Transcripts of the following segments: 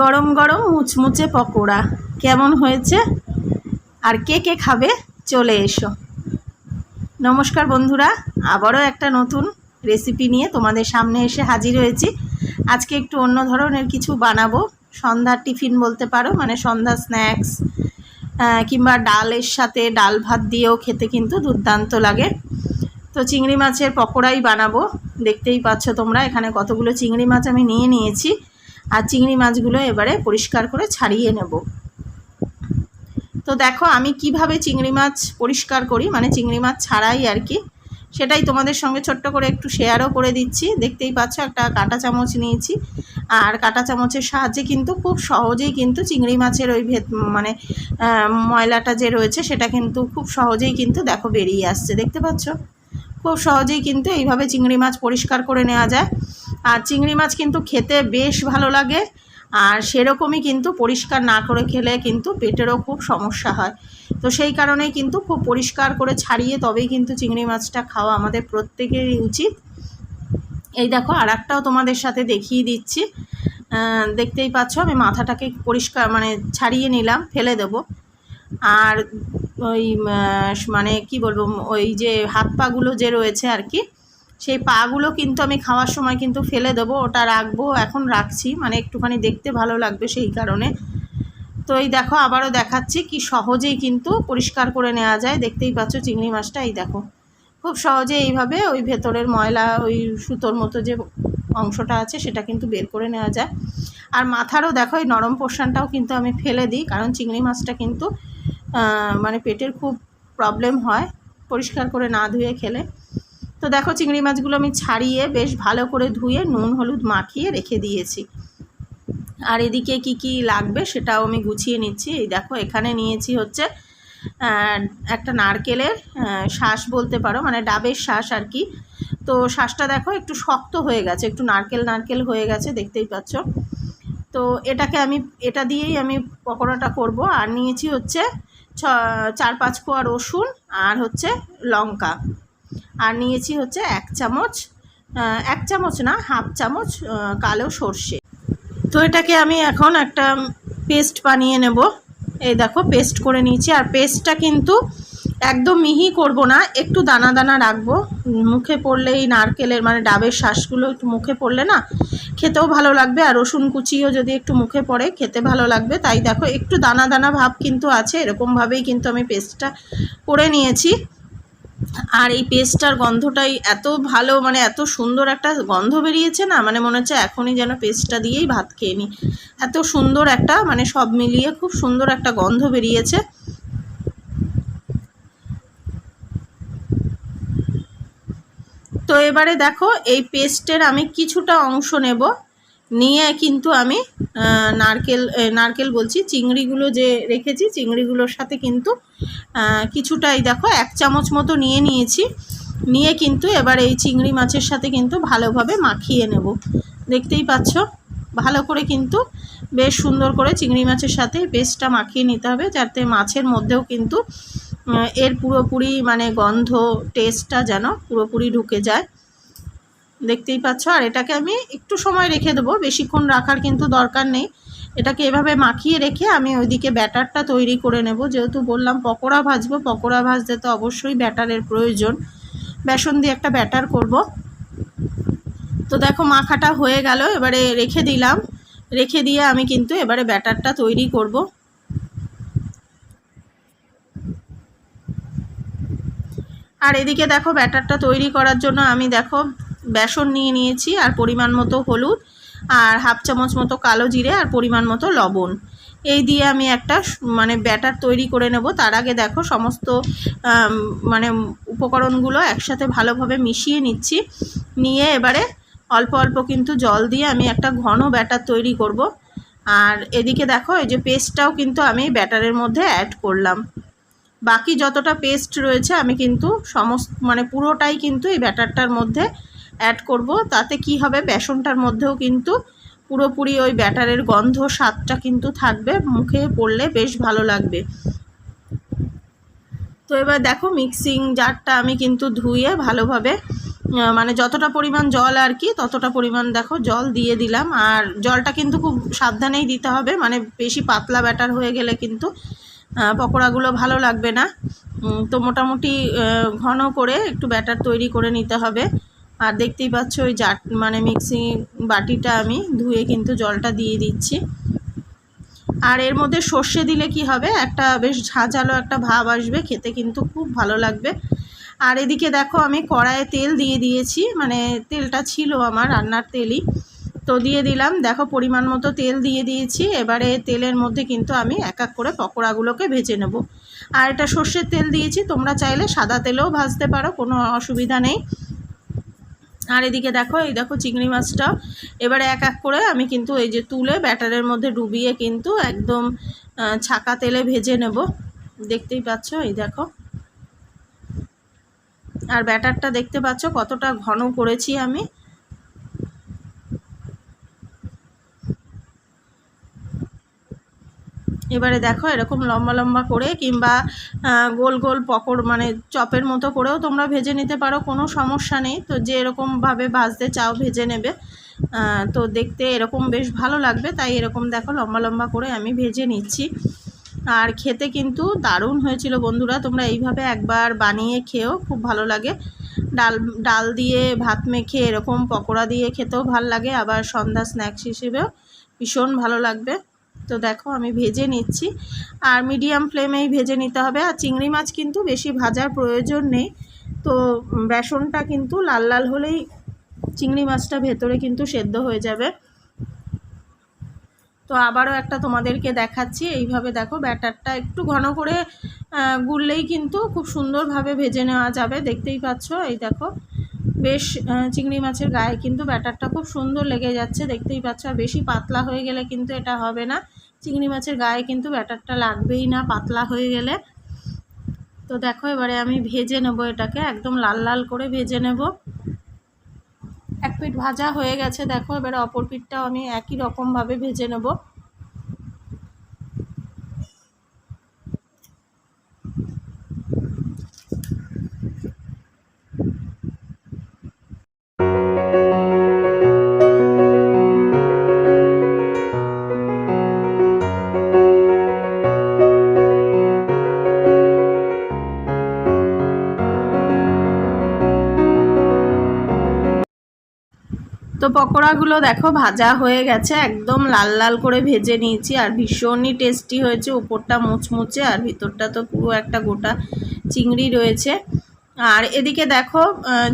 গরম গরম মুচমুচে পকোড়া। কেমন হয়েছে? আর কে কে খাবে? চলে এসো। নমস্কার বন্ধুরা, আবারও একটা নতুন রেসিপি নিয়ে তোমাদের সামনে এসে হাজির হয়েছি। আজকে একটু অন্য ধরনের কিছু বানাবো। সন্ধ্যার টিফিন বলতে পারো মানে সন্ধ্যা স্ন্যাক্স কিংবা ডালের সাথে ডাল ভাত দিয়েও খেতে কিন্তু দুর্দান্ত লাগে। তো চিংড়ি মাছের পকোড়াই বানাবো। দেখতেই পাচ্ছ তোমরা, এখানে কতগুলো চিংড়ি মাছ আমি নিয়ে নিয়েছি। আর চিংড়ি মাছগুলো এবারে পরিষ্কার করে ছাড়িয়ে নেব। তো দেখো, আমি কীভাবে চিংড়ি মাছ পরিষ্কার করি মানে চিংড়ি মাছ ছাড়াই আর কি, সেটাই তোমাদের সঙ্গে ছোট্ট করে একটু শেয়ারও করে দিচ্ছি। দেখতেই পাচ্ছ, একটা কাঁটা চামচ নিয়েছি। আর কাঁটা চামচের সাহায্যে কিন্তু খুব সহজেই কিন্তু চিংড়ি মাছের ওই ভেত মানে ময়লাটা যে রয়েছে, সেটা কিন্তু খুব সহজেই কিন্তু দেখো বেরিয়ে আসছে। দেখতে পাচ্ছ? খুব সহজেই কিন্তু এইভাবে চিংড়ি মাছ পরিষ্কার করে নেওয়া যায়। আর চিংড়ি মাছ কিন্তু খেতে বেশ ভালো লাগে। আর সেরকমই কিন্তু পরিষ্কার না করে খেলে কিন্তু পেটেরও খুব সমস্যা হয়। তো সেই কারণেই কিন্তু খুব পরিষ্কার করে ছাড়িয়ে তবেই কিন্তু চিংড়ি মাছটা খাওয়া আমাদের প্রত্যেকেরই উচিত। এই দেখো আর একটাও তোমাদের সাথে দেখিয়ে দিচ্ছি। দেখতেই পাচ্ছ আমি মাথাটাকে পরিষ্কার মানে ছাড়িয়ে নিলাম, ফেলে দেবো। আর ওই মানে কি বলব, ওই যে হাত পাগুলো যে রয়েছে আর কি সেই পাগুলো কিন্তু আমি খাওয়ার সময় কিন্তু ফেলে দেবো, ওটা রাখব, এখন রাখছি মানে একটুখানি দেখতে ভালো লাগবে সেই কারণে। তো এই দেখো, আবারও দেখাচ্ছি কি সহজেই কিন্তু পরিষ্কার করে নেওয়া যায়, দেখতেই পাচ্ছ চিংড়ি মাছটা, এই দেখো। খুব সহজে এইভাবে ওই ভেতরের ময়লা, ওই সুতোর মতো যে অংশটা আছে, সেটা কিন্তু বের করে নেওয়া যায়। আর মাথারও দেখো, এই নরম পোর্শনটাও কিন্তু আমি ফেলে দিই, কারণ চিংড়ি মাছটা কিন্তু মানে পেটের খুব প্রবলেম হয় পরিষ্কার করে না ধুয়ে খেলে। তো দেখো চিংড়ি মাছগুলো আমি ছাড়িয়ে বেশ ভালো করে ধুয়ে নুন, হলুদ মাখিয়ে রেখে দিয়েছি। আর এদিকে কি কি লাগবে সেটাও আমি গুছিয়ে নিচ্ছি। এই দেখো এখানে নিয়েছি হচ্ছে একটা নারকেলের শ্বাস বলতে পারো মানে ডাবের শ্বাস আর কি। তো শ্বাসটা দেখো একটু শক্ত হয়ে গেছে, একটু নারকেল নারকেল হয়ে গেছে, দেখতেই পাচ্ছ। তো এটাকে আমি, এটা দিয়েই আমি পকোড়াটা করব। আর নিয়েছি হচ্ছে ছ, চার পাঁচ কোয়া রসুন আর হচ্ছে লঙ্কা। আর নিয়েছি হচ্ছে এক চামচ এক চামচ না, হাফ চামচ কালো সর্ষে। তো এটাকে আমি এখন একটা পেস্ট বানিয়ে নেব। এই দেখো, পেস্ট করে নিয়েছি। আর পেস্টটা কিন্তু একদম মিহি করব না, একটু দানা দানা রাখব। মুখে পড়লে এই নারকেলের মানে ডাবের শ্বাসগুলো একটু মুখে পড়লে না, খেতেও ভালো লাগবে। আর রসুন কুচিও যদি একটু মুখে পড়ে, খেতে ভালো লাগবে। তাই দেখো, একটু দানা দানা ভাব কিন্তু আছে। এরকমভাবেই কিন্তু আমি পেস্টটা করে নিয়েছি। আর এই পেস্টটার গন্ধটাই এত ভালো মানে এত সুন্দর একটা গন্ধ বেরিয়েছে না মানে মনে হচ্ছে এখনই যেন পেস্টটা দিয়েই ভাত খেয়ে নিই। এত সুন্দর একটা মানে সব মিলিয়ে খুব সুন্দর একটা গন্ধ বেরিয়েছে। তো এবারে দেখো, এই পেস্টের আমি কিছুটা অংশ নেব। নিয়ে কিন্তু আমি নারকেল নারকেল বলছি, চিংড়িগুলো যে রেখেছি, চিংড়িগুলোর সাথে কিন্তু কিছুটাই দেখো, এক চামচ মতো নিয়ে নিয়েছি। নিয়ে কিন্তু এবার এই চিংড়ি মাছের সাথে কিন্তু ভালোভাবে মাখিয়ে নেব। দেখতেই পাচ্ছ? ভালো করে কিন্তু বেশ সুন্দর করে চিংড়ি মাছের সাথে পেস্টটা মাখিয়ে নিতে হবে, যাতে মাছের মধ্যেও কিন্তু এর পুরোপুরি মানে গন্ধ টেস্টটা যেন পুরোপুরি ঢুকে যায়। দেখতেই পাচ্ছ। আর এটাকে আমি একটু সময় রেখে দেবো। বেশিক্ষণ রাখার কিন্তু দরকার নেই। এটাকে এভাবে মাখিয়ে রেখে আমি ওইদিকে ব্যাটারটা তৈরি করে নেব। যেহেতু বললাম পকোড়া ভাজবো, পকোড়া ভাজতে তো অবশ্যই ব্যাটারের প্রয়োজন। বেসন দিয়ে একটা ব্যাটার করব। তো দেখো মাখাটা হয়ে গেল। এবারে রেখে দিলাম। রেখে দিয়ে আমি কিন্তু এবারে ব্যাটারটা তৈরি করব। আর এদিকে দেখো ব্যাটারটা তৈরি করার জন্য আমি দেখো বেসন নিয়ে নিয়েছি, আর পরিমাণ মতো হলুদ, আর হাফ চামচ মতো কালো জিরে, আর পরিমাণ মতো লবণ। এই দিয়ে আমি একটা মানে ব্যাটার তৈরি করে নেব। তার আগে দেখো সমস্ত মানে উপকরণগুলো একসাথে ভালোভাবে মিশিয়ে নিচ্ছি। নিয়ে এবারে অল্প অল্প কিন্তু জল দিয়ে আমি একটা ঘন ব্যাটার তৈরি করব। আর এদিকে দেখো, এই যে পেস্টটাও কিন্তু আমি ব্যাটারের মধ্যে অ্যাড করলাম। বাকি যতটা পেস্ট রয়েছে, আমি কিন্তু সমস্ত মানে পুরোটাই কিন্তু এই ব্যাটারটার মধ্যে অ্যাড করব। তাতে কি হবে? বেসনটার মধ্যেও কিন্তু পুরোপুরি ওই ব্যাটারের গন্ধ, স্বাদটা কিন্তু থাকবে। মুখে পড়লে বেশ ভালো লাগবে। তো এবার দেখো মিক্সিং জারটা আমি কিন্তু ধুয়ে ভালোভাবে মানে যতটা পরিমাণ জল আর কি, ততটা পরিমাণ দেখো জল দিয়ে দিলাম। আর জলটা কিন্তু খুব সাবধানেই দিতে হবে। মানে বেশি পাতলা ব্যাটার হয়ে গেলে কিন্তু পকোড়াগুলো ভালো লাগবে না। তো মোটামুটি ঘন করে একটু ব্যাটার তৈরি করে নিতে হবে। আর দেখতেই পাচ্ছ ওই জাট মানে মিক্সি বাটিটা আমি ধুয়ে কিন্তু জলটা দিয়ে দিচ্ছি। আর এর মধ্যে সর্ষে দিলে কি হবে? একটা বেশ ঝাঁঝালো একটা ভাব আসবে, খেতে কিন্তু খুব ভালো লাগবে। আর এদিকে দেখো আমি কড়াইয়ে তেল দিয়ে দিয়েছি মানে তেলটা ছিল আমার রান্নার তেলই। তো দিয়ে দিলাম, দেখো পরিমাণ মতো তেল দিয়ে দিয়েছি, এবারে তেলের মধ্যে কিন্তু আমি এক এক করে পকোড়াগুলোকে ভেজে নেব। আর এটা সর্ষের তেল দিয়েছি, তোমরা চাইলে সাদা তেলেও ভাজতে পারো, কোনো অসুবিধা নেই। আর এদিকে দেখো, এই দেখো চিংড়ি মাছটা। এবারে এক এক করে আমি কিন্তু এই যে তুলে ব্যাটারের মধ্যে ডুবিয়ে কিন্তু একদম ছাকা তেলে ভেজে নেব। দেখতেই পাচ্ছ? এই দেখো। আর ব্যাটারটা দেখতে পাচ্ছ? কতটা ঘন করেছি আমি। এবারে দেখো এরকম লম্বা লম্বা করে কিংবা গোল গোল পকোড় মানে চপের মতো করেও তোমরা ভেজে নিতে পারো, কোনো সমস্যা নেই। তো যে এরকমভাবে ভাজতে চাও ভেজে নেবে। তো দেখতে এরকম বেশ ভালো লাগবে, তাই এরকম দেখো লম্বা লম্বা করে আমি ভেজে নিচ্ছি। আর খেতে কিন্তু দারুণ হয়েছিল বন্ধুরা, তোমরা এইভাবে একবার বানিয়ে খেও খুব ভালো লাগে। ডাল ডাল দিয়ে ভাত মেখে এরকম পকোড়া দিয়ে খেতেও ভালো লাগে, আবার সন্ধ্যা স্ন্যাক্স হিসেবেও ভীষণ ভালো লাগবে। তো দেখো আমি ভেজে নিচ্ছি। আর মিডিয়াম ফ্লেমেই ভেজে নিতে হবে। আর চিংড়ি মাছ কিন্তু বেশি ভাজার প্রয়োজন নেই। তো বেসনটা কিন্তু লাল লাল হলেই চিংড়ি মাছটা ভেতরে কিন্তু সেদ্ধ হয়ে যাবে। তো আবারও একটা তোমাদেরকে দেখাচ্ছি। এইভাবে দেখো ব্যাটারটা একটু ঘন করে গুললেই কিন্তু খুব সুন্দরভাবে ভেজে নেওয়া যাবে। দেখতেই পাচ্ছ? এই দেখো। বেশ চিংড়ি মাছের গায়ে কিন্তু ব্যাটারটা খুব সুন্দর লেগে যাচ্ছে, দেখতেই পাচ্ছ। আর বেশি পাতলা হয়ে গেলে কিন্তু এটা হবে না। চিংড়ি মাছের গায়ে কিন্তু ব্যাটারটা লাগবেই না, পাতলা হয়ে গেলে। তো দেখো, এবারে আমি ভেজে নেব এটাকে, একদম লাল লাল করে ভেজে নেব। এক পিঠ ভাজা হয়ে গেছে, দেখো। এবারে অপর পিঠটাও আমি একই রকমভাবে ভেজে নেব। তো পকোড়াগুলো দেখো ভাজা হয়ে গেছে, একদম লাল লাল করে ভেজে নিয়েছি আর ভীষণই টেস্টি হয়েছে, উপরটা মুচমুচে আর ভিতরটা তো পুরো একটা গোটা চিংড়ি রয়েছে। আর এদিকে দেখো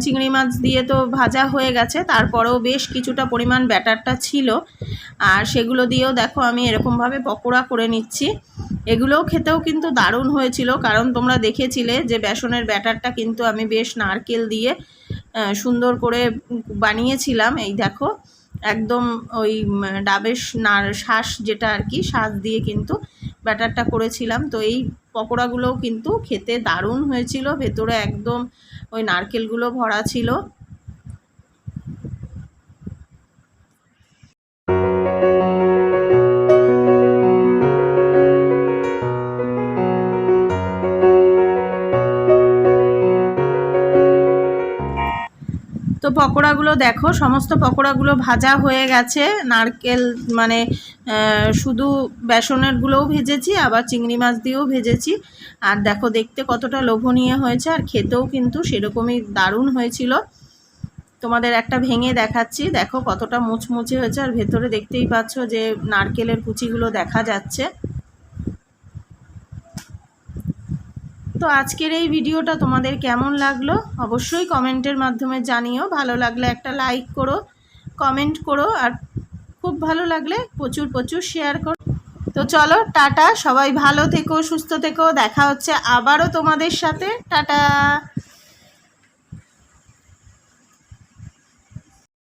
চিংড়ি মাছ দিয়ে তো ভাজা হয়ে গেছে, তারপরেও বেশ কিছুটা পরিমাণ ব্যাটারটা ছিল। আর সেগুলো দিয়েও দেখো আমি এরকমভাবে পকোড়া করে নিচ্ছি। এগুলোও খেতেও কিন্তু দারুণ হয়েছিল, কারণ তোমরা দেখেছিলে যে বেসনের ব্যাটারটা কিন্তু আমি বেশ নারকেল দিয়ে সুন্দর করে বানিয়েছিলাম, এই দেখো, একদম ওই ডাবের নার শ্বাস যেটা আর কি শ্বাস দিয়ে কিন্তু ব্যাটারটা করেছিলাম। তো এই পকোড়াগুলোও কিন্তু খেতে দারুণ হয়েছিল, ভেতরে একদম ওই নারকেলগুলো ভরা ছিল। তো পকোড়াগুলো দেখো, সমস্ত পকোড়াগুলো ভাজা হয়ে গেছে। নারকেল মানে শুধু বেসনেরগুলোও ভেজেছি, আবার চিংড়ি মাছ দিয়েও ভেজেছি। আর দেখো, দেখতে কতটা লোভনীয় হয়েছে, আর খেতেও কিন্তু সেরকমই দারুণ হয়েছিল। তোমাদের একটা ভেঙে দেখাচ্ছি, দেখো কতটা মুচমুচে হয়েছে, আর ভেতরে দেখতেই পাচ্ছ যে নারকেলের কুচিগুলো দেখা যাচ্ছে। তো আজকের এই ভিডিওটা তোমাদের কেমন লাগল অবশ্যই কমেন্টের মাধ্যমে জানিও। ভালো লাগলে একটা লাইক করো কমেন্ট করো, আর খুব ভালো লাগলে প্রচুর প্রচুর শেয়ার করো। তো চলো, টাটা, সবাই ভালো থেকো, সুস্থ থেকো, দেখা হচ্ছে আবারও তোমাদের সাথে, টাটা!